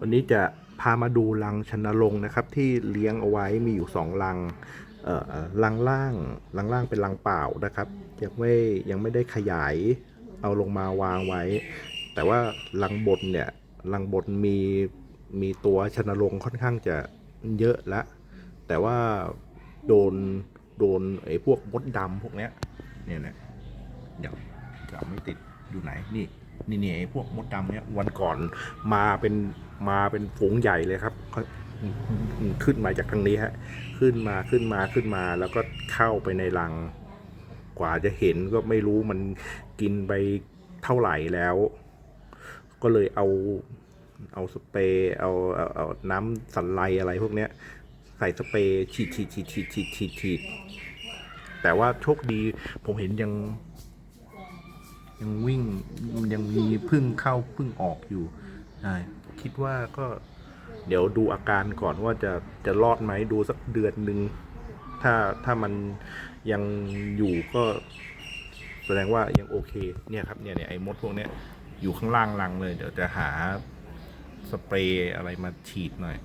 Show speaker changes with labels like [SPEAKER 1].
[SPEAKER 1] วันนี้จะพามาดูรังชนรงค์นะครับ ที่เลี้ยงเอาไว้มีอยู่สองรังเอ่อรังล่างรังล่างเป็นรังเปล่านะครับยังไม่ยังไม่ได้ขยายเอาลงมาวางไว้ แต่ว่ารังบนเนี่ยรังบนมีมีตัวชนรงค์ค่อนข้างจะเยอะละแต่ว่าโดนโดนไอ้พวกมดดำพวกเนี้ยเนี่ยนะเดี๋ยวจะไม่ติดอยู่ไหนนี่ นี่นี่ไอ้พวกมดดำเนี้ยวันก่อนมาเป็นมาเป็นฝูงใหญ่เลยครับขึ้นมาจากทางนี้ฮะ ขึ้นมาขึ้นมาขึ้นมาแล้วก็เข้าไปในรัง กว่าจะเห็นก็ไม่รู้มันกินไปเท่าไหร่แล้ว ก็เลยเอาเอาสเปรย์เอาเอาเอาน้ำสันไลอะไรพวกเนี้ย ใส่สเปรย์ฉีดฉีดฉีดฉีดฉีดฉีดแต่ว่าโชคดีผมเห็นยัง ยังวิ่งยังมีพึ่งเข้าพึ่งออกอยู่คิดว่าก็เดี๋ยวดูอาการก่อนว่าจะจะรอดไหมดูสักเดือนหนึ่งถ้าถ้ามันยังอยู่ก็แสดงว่ายังโอเคเนี่ยครับเนี่ยเนี่ยไอ้มดพวกเนี้ยอยู่ข้างล่างรังเลย เดี๋ยวจะหาสเปรย์อะไรมาฉีดหน่อย